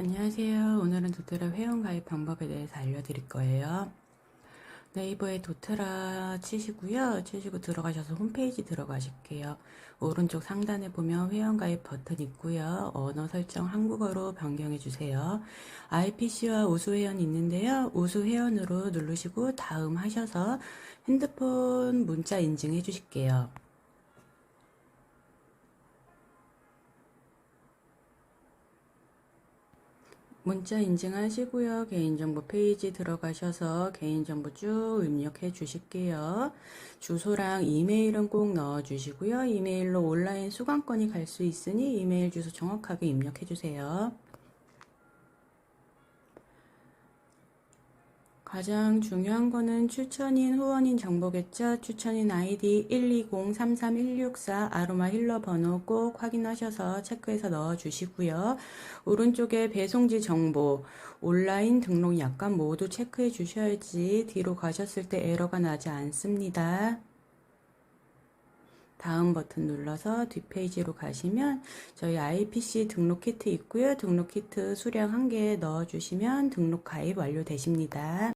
안녕하세요. 오늘은 도트라 회원 가입 방법에 대해서 알려드릴 거예요. 네이버에 도트라 치시고요. 치시고 들어가셔서 홈페이지 들어가실게요. 오른쪽 상단에 보면 회원 가입 버튼 있고요. 언어 설정 한국어로 변경해 주세요. IPC와 우수 회원 있는데요. 우수 회원으로 누르시고 다음 하셔서 핸드폰 문자 인증해 주실게요. 문자 인증하시고요. 개인정보 페이지 들어가셔서 개인정보 쭉 입력해 주실게요. 주소랑 이메일은 꼭 넣어 주시고요. 이메일로 온라인 수강권이 갈 수 있으니 이메일 주소 정확하게 입력해 주세요. 가장 중요한 거는 추천인 후원인 정보겠죠. 추천인 아이디 120-33164 아로마 힐러 번호 꼭 확인하셔서 체크해서 넣어 주시고요. 오른쪽에 배송지 정보, 온라인 등록 약관 모두 체크해 주셔야지 뒤로 가셨을 때 에러가 나지 않습니다. 다음 버튼 눌러서 뒷페이지로 가시면 저희 IPC 등록 키트 있고요. 등록 키트 수량 한 개 넣어주시면 등록 가입 완료되십니다.